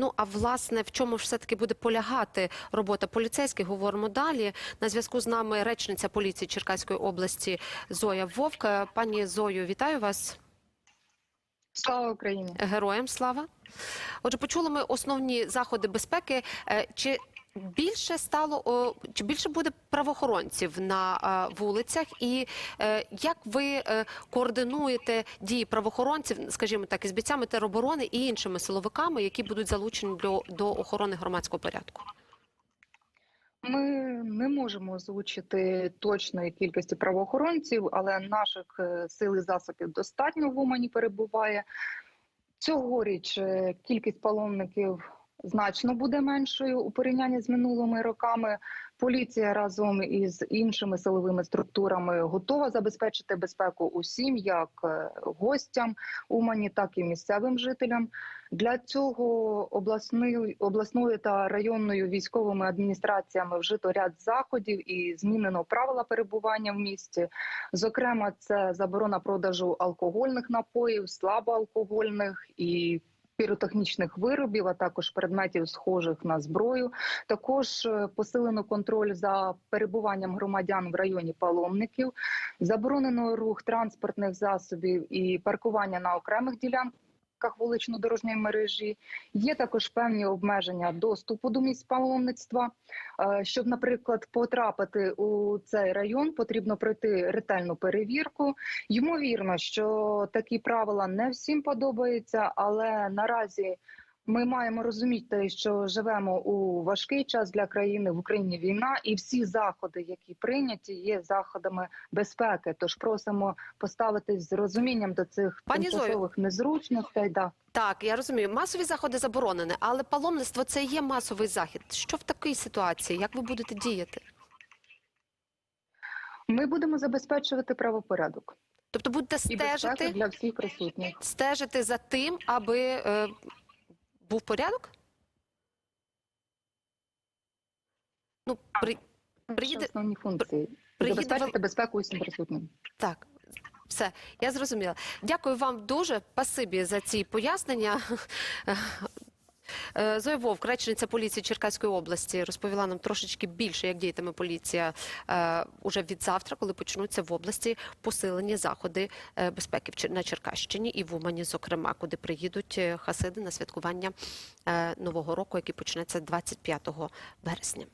Ну а власне в чому ж все таки буде полягати робота поліцейських? Говоримо далі. На зв'язку з нами речниця поліції Черкаської області Зоя Вовк. Пані Зою, вітаю вас. Слава Україні! Героям слава. Отже, почули ми основні заходи безпеки. Е, Чи більше стало чи більше буде правоохоронців на е, вулицях? І е, як ви е, координуєте дії правоохоронців, скажімо так, із бійцями тероборони і іншими силовиками, які будуть залучені до, до охорони громадського порядку? Ми не можемо озвучити точної кількості правоохоронців, але наших сил і засобів достатньо в Умані перебуває. Цьогоріч кількість паломників значно буде меншою у порівнянні з минулими роками. Поліція разом із іншими силовими структурами готова забезпечити безпеку усім, як е, гостям Умані, так і місцевим жителям. Для цього обласною обласною та районною військовими адміністраціями вжито ряд заходів і змінено правила перебування в місті. Зокрема, це заборона продажу алкогольних напоїв, слабоалкогольних і піротехнічних виробів, а також предметів, схожих на зброю. Також е, посилено контроль за перебуванням громадян в районі паломників, заборонено рух транспортних засобів і паркування на окремих ділянках вулично-дорожньої мережі. Є також певні обмеження доступу до місць паломництва. Е, Щоб, наприклад, потрапити у цей район, потрібно пройти ретельну перевірку. Ймовірно, що такі правила не всім подобаються, але наразі. Ми маємо розуміти, що живемо у важкий час для країни в Україні війна, і всі заходи, які прийняті, є заходами безпеки. Тож просимо поставитись з розумінням до цих Пані Зою. незручностей. Да. Так, я розумію, масові заходи заборонені, але паломництво це є масовий захід. Що в такій ситуації? Як ви будете діяти? Ми будемо забезпечувати правопорядок Тобто будете стежити, для всіх присутніх. стежити за тим, аби е, був порядок? Ну, при... Приїде- основні функції. приїде Забезпечити безпеку усім присутнім. Так, все, я зрозуміла. Дякую вам дуже. Спасибі за ці пояснення. Е, Зоя Вовк, речниця поліції Черкаської області, розповіла нам трошечки більше, як діятиме поліція е, уже від завтра, коли почнуться в області посилені заходи е, безпеки на Черкащині і в Умані, зокрема, куди приїдуть хасиди на святкування нового року, який почнеться 25 вересня.